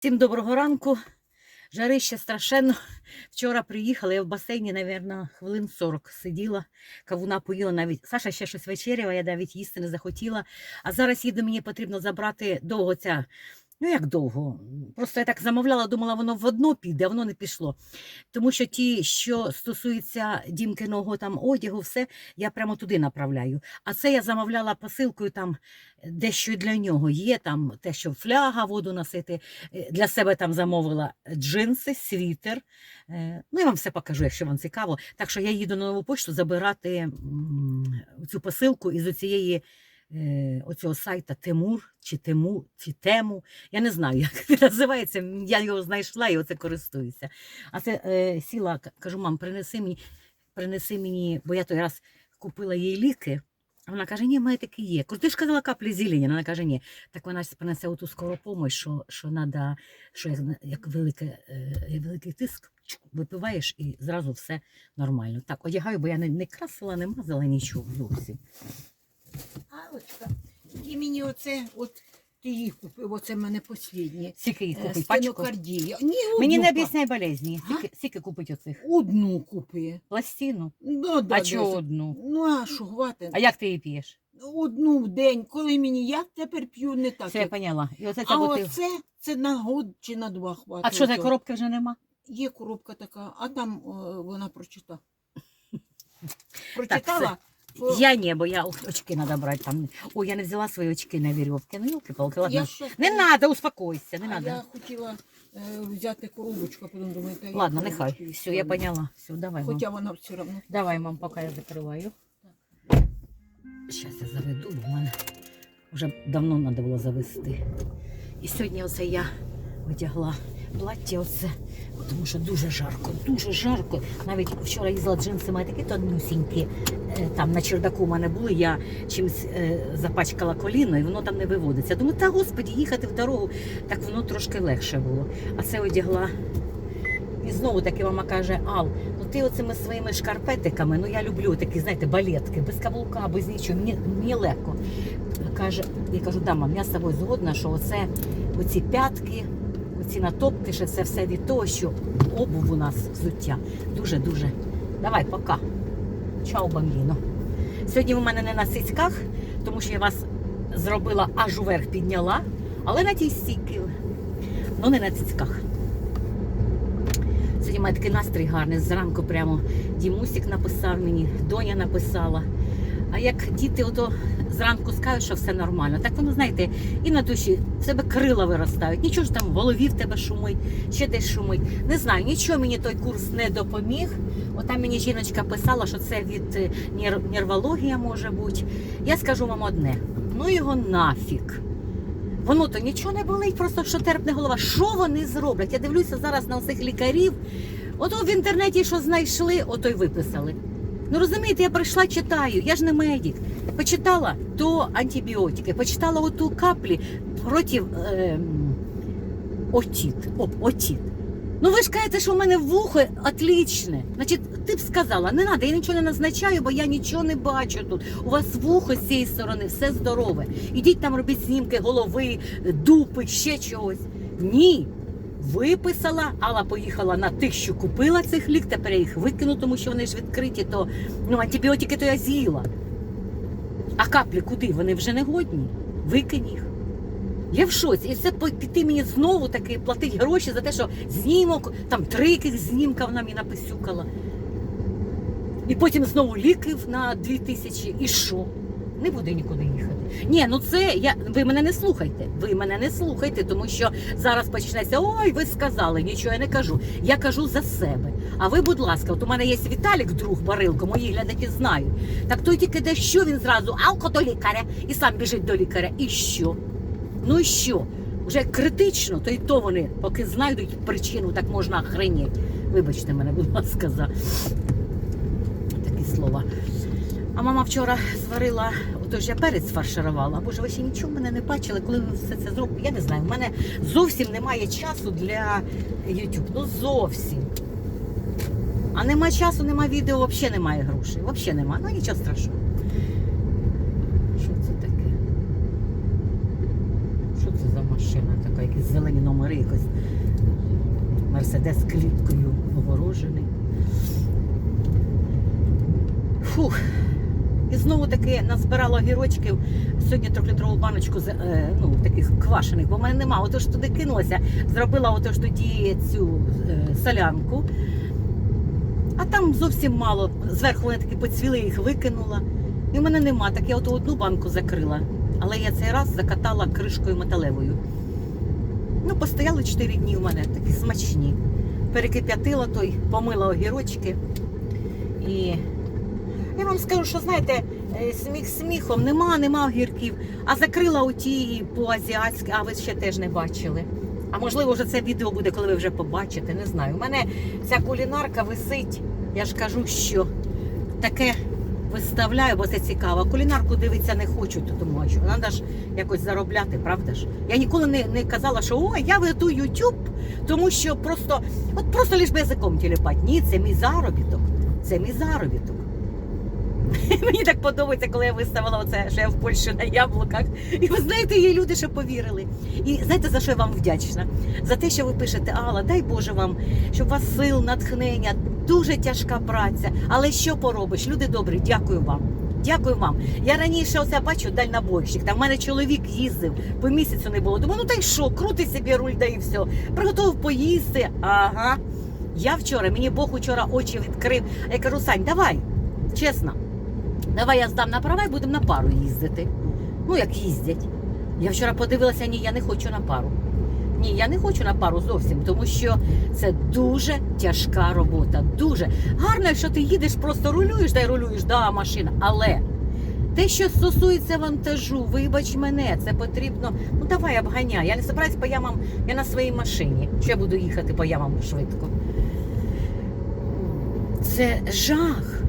Всім доброго ранку. Жарище страшенно. Вчора приїхала, я в басейні, мабуть, хвилин 40 сиділа, кавуна поїла навіть. Саша ще щось вечеряла, я навіть їсти не захотіла. А зараз їду, мені потрібно забрати довго ця. Ну як довго? Просто я так замовляла, думала, воно в одно піде, а воно не пішло. Тому що ті, що стосуються дімкиного там одягу, все, я прямо туди направляю. А це я замовляла посилкою там дещо для нього. Є там те, що фляга, воду носити. Е, Для себе там замовила джинси, світер. Е, Ну, я вам все покажу, якщо вам цікаво. Так що я їду на нову почту забирати цю посилку із оцієї. Е, Оцього сайта Тимур чи Тиму, чи Тему. Я не знаю, як він називається. Я його знайшла і оце користуюся. А це е, сіла, кажу, мам, принеси мені, принеси мені, бо я той раз купила їй ліки. А Вона каже, ні, в мене такі є. Кажу, ти ж казала каплі зелені. Вона каже, ні. Так вона ж принесе оту скору помощь, що, що надо, що як, як велике, е, великий тиск, випиваєш і зразу все нормально. Так, одягаю, бо я не, не красила, не мазала нічого зовсім. Ти мені оце, от ти їх купив, оце в мене посліднє. Скільки їх Е, купить? Пачку? Стенокардія. Ні, Мені не па- об'ясняй болезні. Скільки, скільки купить оцих? Одну купи. Пластину? Ну, да, А чого десь. одну? Ну, а що, хватить? А як ти її п'єш? Одну в день, коли мені я тепер п'ю не так. Все, я як- поняла. І оце ця А бутилка. оце, це на год чи на два хватить. А що, за Ото. коробки вже нема? Є коробка така, а там о, вона прочита. Прочитала? Я не, бо я очки надо брати там. Ой, я не взяла свої очки на вірьовки. Ну, елки-палки, ладно. я Не надо, успокойся, не а надо. я хотіла е, взяти коробочку, а потім думаю, та я Ладно, нехай. Все, я відставлю. поняла. Все, давай, мам. Хоча вона все одно. Давай, мам, поки я закриваю. Зараз я заведу, бо в мене вже давно треба було завести. І сьогодні оце я одягла плаття тому що дуже жарко, дуже жарко. Навіть вчора їздила джинси, мої такі тонюсінькі. Е, Там на чердаку в мене були, я чимось е, запачкала коліно, і воно там не виводиться. Думаю, та господі, їхати в дорогу, так воно трошки легше було. А це одягла. І знову таки мама каже: Ал, ну ти оцими своїми шкарпетиками, ну я люблю такі, знаєте, балетки, без каблука, без нічого, мені, мені легко. Каже, я кажу, да, мам, я з тобою згодна, що оце, оці п'ятки, оці натопки, це все від того, що обув у нас взуття. Дуже-дуже. Давай, пока. Чао, бамбіно. Сьогодні в мене не на сицьках, тому що я вас зробила аж уверх підняла, але на тій стійки. Ну не на цицьках. Сьогодні має такий настрій гарний. Зранку прямо Дімусік написав мені, доня написала. А як діти ото зранку скажуть, що все нормально, так воно, знаєте, і на душі в себе крила виростають. Нічого ж там в голові в тебе шумить, ще десь шумить. Не знаю, нічого мені той курс не допоміг. Отам мені жіночка писала, що це від е, нервологія може бути. Я скажу вам одне: ну його нафіг. Воно то нічого не болить, просто що терпне голова. Що вони зроблять? Я дивлюся зараз на цих лікарів. Ото в інтернеті, що знайшли, ото й виписали. Ну розумієте, я прийшла, читаю, я ж не медик. Почитала то антибіотики, почитала оту каплі проти е, отіт. Оп, отіт. Ну ви ж кажете, що в мене вухо отлічне. Значить, ти б сказала, не треба, я нічого не назначаю, бо я нічого не бачу тут. У вас вухо з цієї сторони, все здорове. Ідіть там робіть знімки голови, дупи, ще чогось. Ні. Виписала, Алла поїхала на тих, що купила цих лік, тепер я їх викину, тому що вони ж відкриті, то ну, антибіотики то я з'їла. А каплі куди? Вони вже не годні. Викинь їх. Я в шоці. І це піти мені знову таки платить гроші за те, що знімок, там три знімка вона мені написюкала. І потім знову ліків на дві тисячі. І що? Не буду нікуди їхати. Ні, ну це я. Ви мене не слухайте. Ви мене не слухайте, тому що зараз почнеться. Ой, ви сказали, нічого я не кажу. Я кажу за себе. А ви, будь ласка, от у мене є Віталік, друг Барилко, мої глядачі знають. Так той тільки де що він зразу алко до лікаря і сам біжить до лікаря. І що? Ну і що? Вже критично, то й то вони, поки знайдуть причину, так можна охренеть. Вибачте мене, будь ласка, за такі слова. А мама вчора зварила, отож я перець фарширувала. Боже, ви ще нічого мене не бачили, коли ви все це зробите. Я не знаю, в мене зовсім немає часу для YouTube. Ну зовсім. А нема часу, нема відео, взагалі немає грошей. Взагалі немає. Ну нічого страшного. Що це таке? Що це за машина така? Якісь зелені номери, якось мерседес кліткою огорожений. Фух. І знову таки назбирала огірочків. Сьогодні трьохлітрову баночку з, е, ну, таких квашених, бо в мене нема. Отож туди кинулася, зробила отож тоді цю е, солянку. А там зовсім мало. Зверху вони такі поцвіли, їх викинула. І в мене нема. Так я от одну банку закрила. Але я цей раз закатала кришкою металевою. Ну, постояли 4 дні у мене, такі смачні. Перекип'ятила той, помила огірочки. І я вам скажу, що знаєте, е, сміх сміхом, нема, нема огірків. А закрила оті по-азіатськи, а ви ще теж не бачили. А можливо, вже це відео буде, коли ви вже побачите, не знаю. У мене ця кулінарка висить, я ж кажу, що таке виставляю, бо це цікаво. Кулінарку дивитися не хочу, тому що треба ж якось заробляти, правда ж? Я ніколи не, не казала, що о, я веду YouTube, тому що просто, от просто лиш язиком тіліпати. Ні, це мій заробіток. Це мій заробіток. Мені так подобається, коли я виставила оце, що я в Польщі на яблуках. І ви знаєте, є люди, що повірили. І знаєте, за що я вам вдячна? За те, що ви пишете, Алла, дай Боже вам, щоб у вас сил, натхнення, дуже тяжка праця. Але що поробиш? Люди добрі, дякую вам. Дякую вам. Я раніше оце бачу дальнобойщик. Там в мене чоловік їздив, по місяцю не було. Думаю, ну та й що, крути собі руль, да і все. Приготував поїсти. Ага. Я вчора, мені Бог вчора очі відкрив. Я кажу, Сань, давай, чесно. Давай я здам на права і будемо на пару їздити. Ну, як їздять. Я вчора подивилася, ні, я не хочу на пару. Ні, я не хочу на пару зовсім, тому що це дуже тяжка робота. Дуже гарно, якщо ти їдеш, просто рулюєш та й рулюєш, да, машина. Але те, що стосується вантажу, вибач мене, це потрібно. Ну давай обганяй. Я не збираюсь по ямам, я на своїй машині. Що я буду їхати по ямам швидко. Це жах.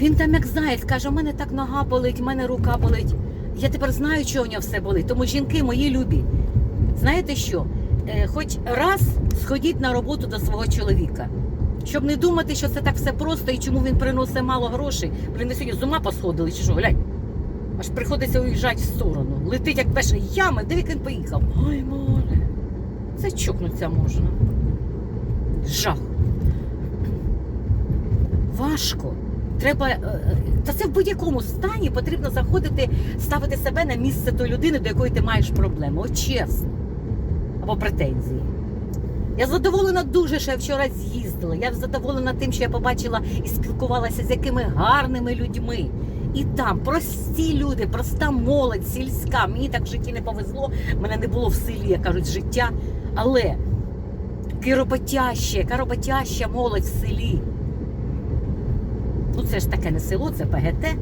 Він там як заєць каже, у мене так нога болить, у мене рука болить. Я тепер знаю, чого в нього все болить. Тому жінки мої любі. Знаєте що? Е, хоч раз сходіть на роботу до свого чоловіка. Щоб не думати, що це так все просто і чому він приносить мало грошей. Блін, ви сьогодні з ума посходили, чи що, глянь. Аж приходиться уїжджати в сторону. Летить як перша ями, де він поїхав. Ой, море. Це чокнуться можна. Жах. Важко. Треба, е, та це в будь-якому стані потрібно заходити, ставити себе на місце тої людини, до якої ти маєш проблему. От чесно. Або претензії. Я задоволена дуже, що я вчора з'їздила. Я задоволена тим, що я побачила і спілкувалася з якими гарними людьми. І там прості люди, проста молодь, сільська. Мені так в житті не повезло, мене не було в селі, як кажуть, життя. Але роботяща, роботяща молодь в селі. Ну це ж таке не село, це ПГТ.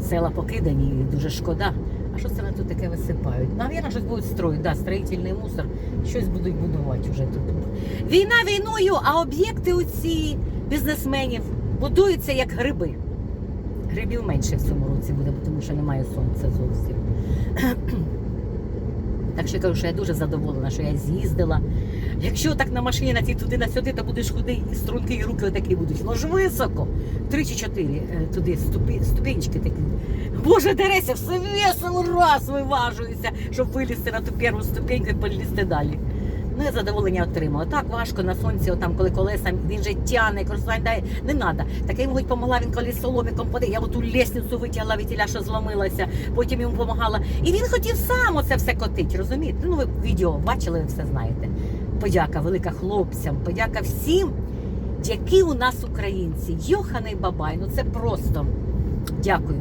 Села покидані, і дуже шкода. А що це вони тут таке висипають? Навірно, щось будуть строїти, да, строїтельний мусор, щось будуть будувати вже тут. Війна війною, а об'єкти у ці бізнесменів будуються як гриби. Грибів менше в цьому році буде, тому що немає сонця зовсім. Так що я кажу, що я дуже задоволена, що я з'їздила. Якщо так на машині на тій туди на сюди, то будеш худий, струнки, і руки отакі будуть. Ну ж високо. Три чи чотири е, туди ступі, ступенечки такі. Боже, дереся, все весело раз виважуюся, щоб вилізти на ту першу ступеньку і полізти далі. Ну, я задоволення отримала. Так важко на сонці, отам, коли колеса, він же тяне, кросувань дай, не треба. Так я йому хоч помогла, він коли соломіком поди. Я оту лісницю витягла від тіля, що зломилася, потім йому допомагала. І він хотів сам оце все котить, розумієте? Ну, ви відео бачили, ви все знаєте. Подяка велика хлопцям, подяка всім, які у нас українці. Йоханий бабай, ну це просто дякую.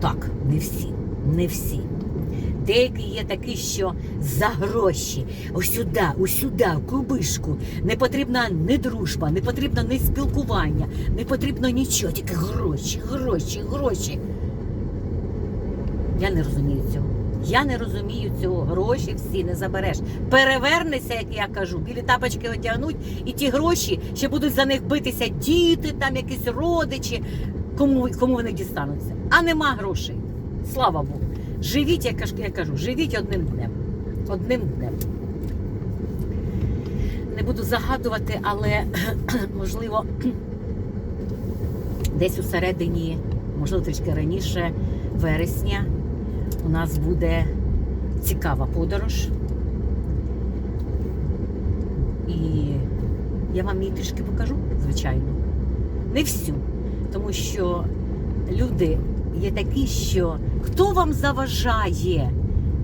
Так, не всі, не всі. Деякі є такі, що за гроші, осюди, усюди, в кубишку. Не потрібна ні дружба, не потрібно ні спілкування, не потрібно нічого, тільки гроші, гроші, гроші. Я не розумію цього. Я не розумію цього. Гроші всі не забереш. Перевернися, як я кажу, білі тапочки одягнуть, і ті гроші ще будуть за них битися діти, там якісь родичі. Кому, кому вони дістануться? А нема грошей. Слава Богу. Живіть, я кажу, я кажу, живіть одним днем. Одним днем. Не буду загадувати, але можливо, десь у середині, можливо, трішки раніше, вересня, у нас буде цікава подорож. І я вам її трішки покажу, звичайно. Не всю. Тому що люди є такі, що хто вам заважає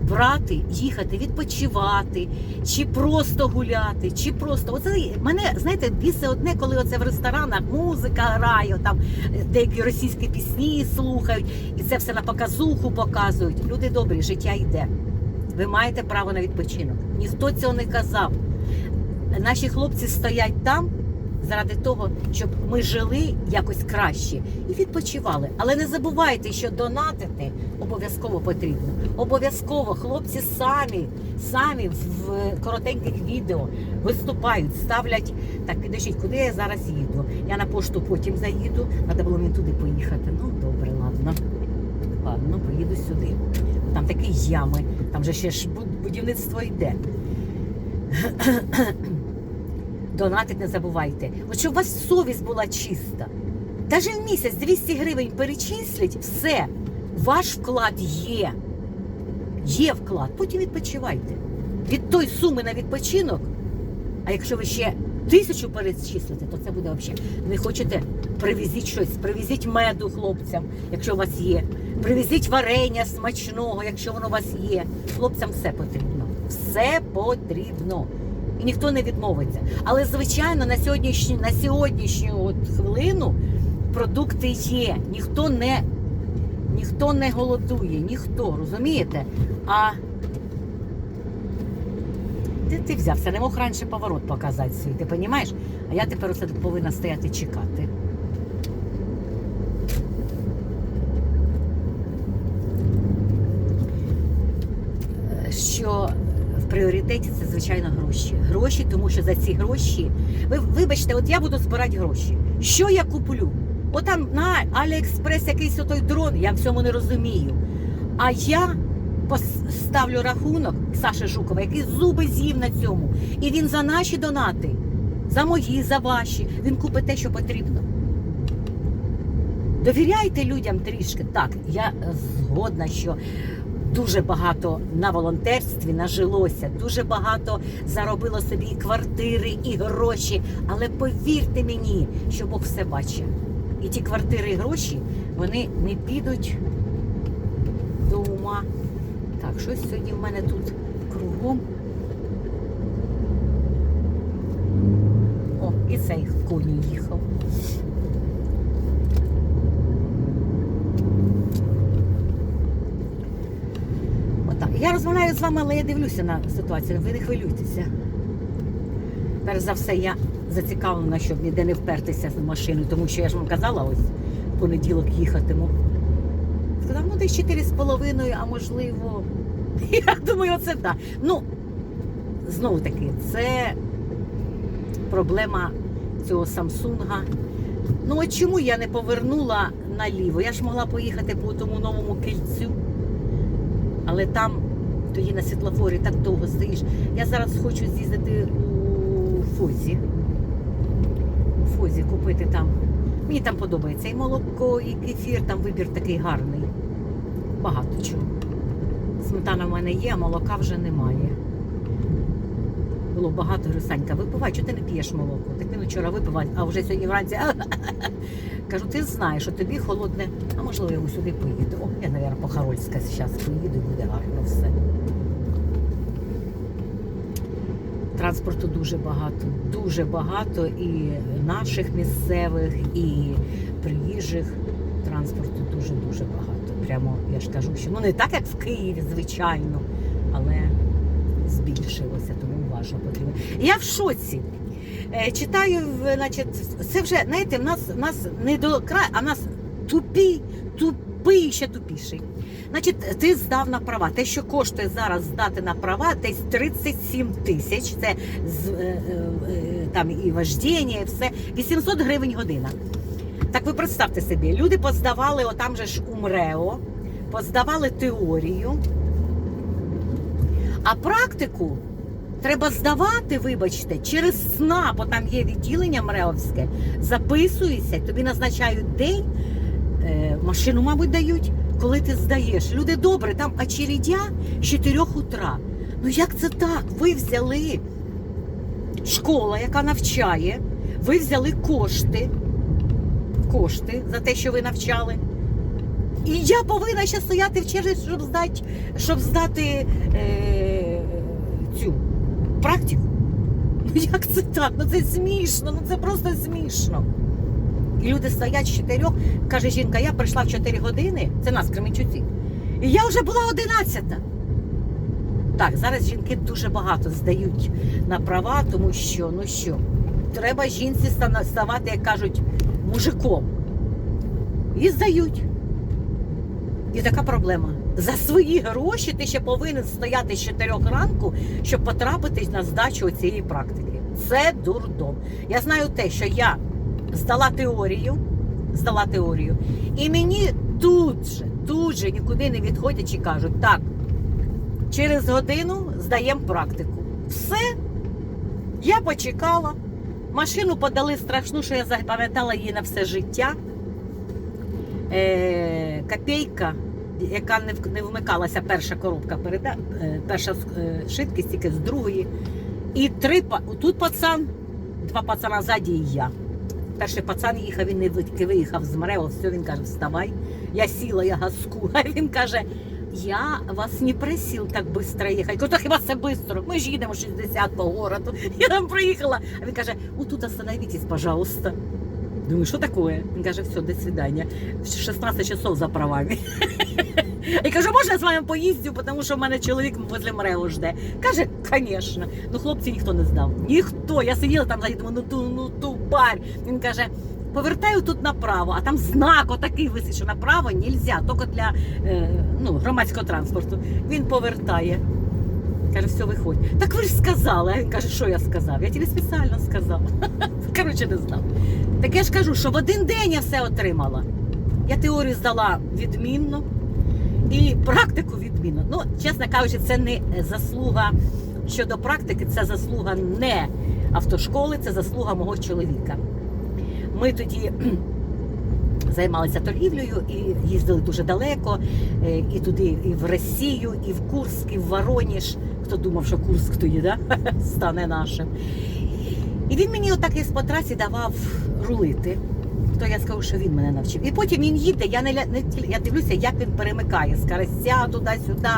брати, їхати, відпочивати, чи просто гуляти, чи просто. Оце мене, знаєте, бісе одне, коли оце в ресторанах музика грає, там е, деякі російські пісні слухають, і це все на показуху показують. Люди добрі, життя йде. Ви маєте право на відпочинок. Ніхто цього не казав. Наші хлопці стоять там заради того, щоб ми жили якось краще і відпочивали. Але не забувайте, що донатити обов'язково потрібно. Обов'язково хлопці самі, самі в коротеньких відео виступають, ставлять. Так, підождіть, куди я зараз їду? Я на пошту потім заїду. Треба було мені туди поїхати. Ну, добре, ладно. Ладно, поїду сюди. Там такі ями, там же ще ж будівництво йде. Донатить не забувайте. От щоб у вас совість була чиста. Даже в місяць 200 гривень перечисліть, все, ваш вклад є. Є вклад, потім відпочивайте. Від той суми на відпочинок, а якщо ви ще тисячу перечислите, то це буде взагалі. Не хочете, привезіть щось, привезіть меду хлопцям, якщо у вас є. Привезіть варення смачного, якщо воно у вас є. Хлопцям все потрібно. Все потрібно. І ніхто не відмовиться. Але, звичайно, на сьогоднішню, на сьогоднішню от хвилину продукти є. Ніхто не, ніхто не голодує, ніхто, розумієте? А де ти взявся? Не мог раніше поворот показати свій, ти розумієш? А я тепер усе повинна стояти чекати. Е, Що в пріоритеті це, звичайно, гроші. Гроші, тому що за ці гроші. Ви вибачте, от я буду збирати гроші. Що я куплю? От там на Аліекспрес якийсь отой дрон, я в цьому не розумію. А я пос- ставлю рахунок Саші Жукова, який зуби з'їв на цьому. І він за наші донати, за мої, за ваші. Він купить те, що потрібно. Довіряйте людям трішки. Так, я е, згодна, що дуже багато на волонтерстві нажилося, дуже багато заробило собі і квартири, і гроші. Але повірте мені, що Бог все бачить. І ті квартири і гроші вони не підуть до ума. Так, щось сьогодні в мене тут кругом. О, і цей коні їхав. Отак. Я розмовляю з вами, але я дивлюся на ситуацію. Ви не хвилюйтеся. Перш за все, я зацікавлена, щоб ніде не впертися з машиною, тому що я ж вам казала, ось в понеділок їхатиму. Сказав, ну десь 4,5, а можливо. Я думаю, оце так. Ну, знову таки, це проблема цього Самсунга. Ну от чому я не повернула наліво? Я ж могла поїхати по тому новому кільцю, але там тоді на світлофорі так довго стоїш. Я зараз хочу з'їздити у Фозі. У Фозі купити там. Мені там подобається і молоко, і кефір, там вибір такий гарний. Багато чого. Сметана в мене є, а молока вже немає. Було багато, говорю, Санька, випивай, чого ти не п'єш молоко? Так він вчора випивав, а вже сьогодні вранці. Кажу, ти знаєш, що тобі холодне, а можливо, я сюди поїду. О, я, мабуть, по Харольська зараз поїду буде гарно все. Транспорту дуже багато, дуже багато і наших місцевих, і приїжджих. Транспорту дуже-дуже багато. Прямо я ж кажу, що ну не так, як в Києві, звичайно, але збільшилося, тому уважно потрібно. Я в шоці. Е, Читаю, значить, це вже, знаєте, в нас, нас не до краю, а в нас тупі, тупий ще тупіший. Значить, ти здав на права. Те, що коштує зараз здати на права, десь 37 тисяч. Це е, е, е, там і вождіння, і все. 800 гривень година. Так ви представте собі, люди поздавали, отам же ж у МРЕО, поздавали теорію, а практику треба здавати, вибачте, через СНА, бо там є відділення МРЕОвське, записуєшся, тобі назначають день, машину, мабуть, дають, коли ти здаєш. Люди добре, там очередя з 4 утра. Ну як це так? Ви взяли школа, яка навчає, ви взяли кошти, кошти за те, що ви навчали. І я повинна ще стояти в черзі, щоб здати, щоб здати е, цю практику. Ну як це так? Ну це смішно, ну це просто смішно. І люди стоять з чотирьох, каже жінка, я прийшла в 4 години, це нас Кременчуці. І я вже була одинадцята. Так, зараз жінки дуже багато здають на права, тому що, ну що, треба жінці ставати, як кажуть, мужиком. І здають. І така проблема. За свої гроші ти ще повинен стояти з 4 ранку, щоб потрапити на здачу цієї практики. Це дурдом. Я знаю те, що я здала теорію, здала теорію, і мені тут же, тут же нікуди не відходячи кажуть, так, через годину здаємо практику. Все, я почекала. Машину подали страшну, що я запам'ятала її на все життя. Е, копійка, яка не, не вмикалася перша коробка переда, е, перша е, швидкість тільки з другої. І три тут пацан, два пацана ззаді і я. Перший пацан їхав, він не виїхав з Мрео, все, він каже, вставай. Я сіла, я газку. А він каже, я вас не просив так швидко їхати. Кажу, «Та хіба це швидко? Ми ж їдемо 60 по городу. Я там проїхала. А він каже, отут остановитесь, пожалуйста. Думаю, що таке? Він каже, все, до свидання. 16 часов за правами. Я кажу, можна я з вами поїздю, тому що в мене чоловік возле Мрео жде. Каже, звісно. Ну, хлопці ніхто не здав. Ніхто. Я сиділа там, думаю, ну ту, ну ту барь. Він каже, повертаю тут направо, а там знак отакий висить, що направо нельзя, тільки для е, ну, громадського транспорту. Він повертає. Каже, все, виходь. Так ви ж сказали. А він каже, що я сказав? Я тобі спеціально сказав. Коротше, не знав. Так я ж кажу, що в один день я все отримала. Я теорію здала відмінно і практику відмінно. Ну, чесно кажучи, це не заслуга щодо практики, це заслуга не автошколи, це заслуга мого чоловіка. Ми тоді займалися торгівлею і їздили дуже далеко, е, і туди, і в Росію, і в Курск, і в Вороніж. Хто думав, що Курск тоді да? стане нашим. І він мені отак із по трасі давав рулити. То я скажу, що він мене навчив. І потім він їде, я не, не я дивлюся, як він перемикає з карася туди-сюди,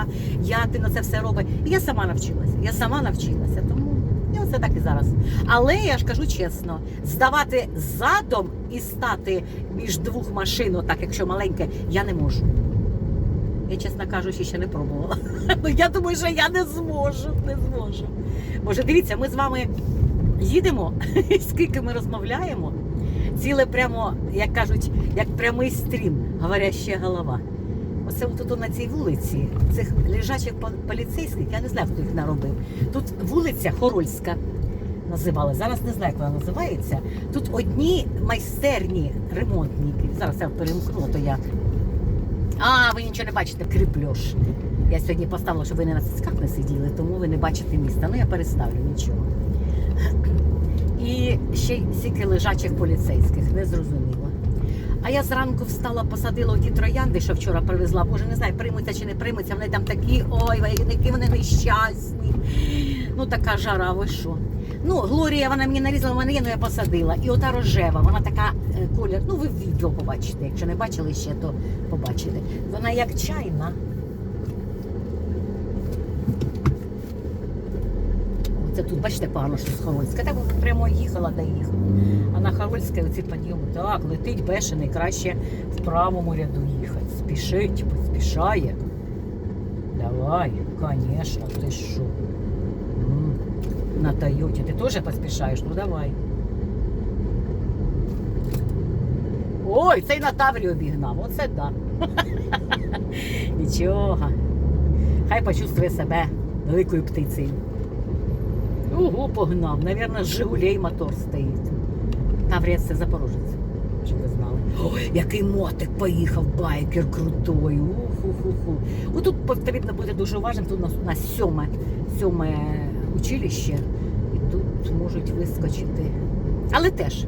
як він це все робить. І я сама навчилася. Я сама навчилася. Тому і оце так і зараз. Але я ж кажу чесно, здавати задом і стати між двох машин, так якщо маленьке, я не можу. Я, чесно кажучи, ще не пробувала. Ну я думаю, що я не зможу, не зможу. Боже, дивіться, ми з вами їдемо, скільки ми розмовляємо, ціле прямо, як кажуть, як прямий стрім, говоряща голова. Оце тут на цій вулиці, цих лежачих поліцейських, я не знаю, хто їх наробив. Тут вулиця Хорольська називали. Зараз не знаю, як вона називається. Тут одні майстерні ремонтники. Зараз я перемкнула, то я. А, ви нічого не бачите, кріпльош. Я сьогодні поставила, щоб ви не на цицьках не сиділи, тому ви не бачите міста. Ну я переставлю нічого. І ще стільки лежачих поліцейських, не зрозуміло. А я зранку встала, посадила ті троянди, що вчора привезла. Боже, не знаю, приймуться чи не приймуться. Вони там такі, ой, які вони нещасні. Ну така жара, ви що? Ну, Глорія, вона мені нарізала, в мене є, ну я посадила. І ота рожева, вона така е, колір. Ну, ви відео побачите. Якщо не бачили ще, то побачите. Вона як чайна. Тут, бачите, погано, що з Хорольська. Так прямо їхала да їхала. А на Хорольська оці підйоми. Так, летить бешений, краще в правому ряду їхати. Спішить, поспішає. Давай, звісно, ти що? На Тойоті. Ти теж поспішаєш? Ну давай. Ой, цей на Таврі обігнав. Оце да. Нічого. Хай почувствує себе великою птицею. Ого, погнав. Навірно, з Жигулей мотор стоїть. Таврія це Запорожець, щоб ви знали. Ой, який мотик поїхав, байкер крутой. Уху-ху-ху. Отут потрібно бути дуже уважним. Тут у нас, у нас сьоме, сьоме училище, і тут можуть вискочити. Але теж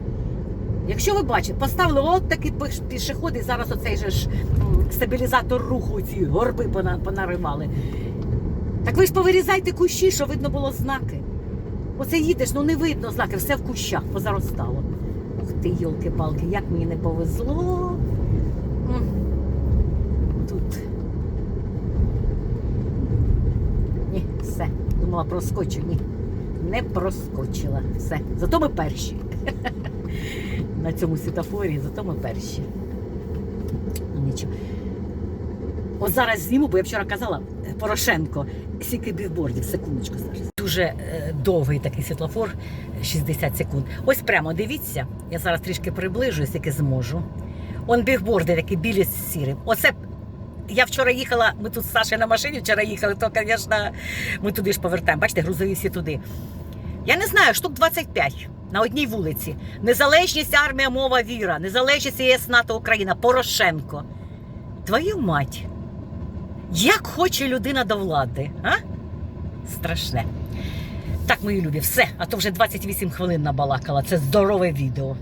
Якщо ви бачите, поставили от такі пішоходи, зараз оцей же ж стабілізатор руху, ці горби понаривали. Так ви ж повирізайте кущі, щоб видно було знаки. Оце їдеш, ну не видно знаки, все в кущах позаростало. Ух ти, йолки-палки, як мені не повезло. Тут. Ні, все. Думала, проскочу. Ні. Не проскочила. Все. Зато ми перші. На цьому світофорі, зато ми перші. Ну нічого. От зараз зніму, бо я вчора казала е, Порошенко, скільки бігбордів, секундочку зараз. Дуже е, довгий такий світлофор, 60 секунд. Ось прямо дивіться, я зараз трішки приближу, скільки зможу. Он бігборди такі білі з сірим. Оце я вчора їхала, ми тут з Сашею на машині вчора їхали, то, звісно, ми туди ж повертаємо. Бачите, грузові всі туди. Я не знаю, штук 25 на одній вулиці. Незалежність, армія, мова, віра, незалежність ЄС, НАТО, Україна, Порошенко. Твою мать. Як хоче людина до влади, а? Страшне. Так, мої любі, все, а то вже 28 хвилин набалакала. Це здорове відео.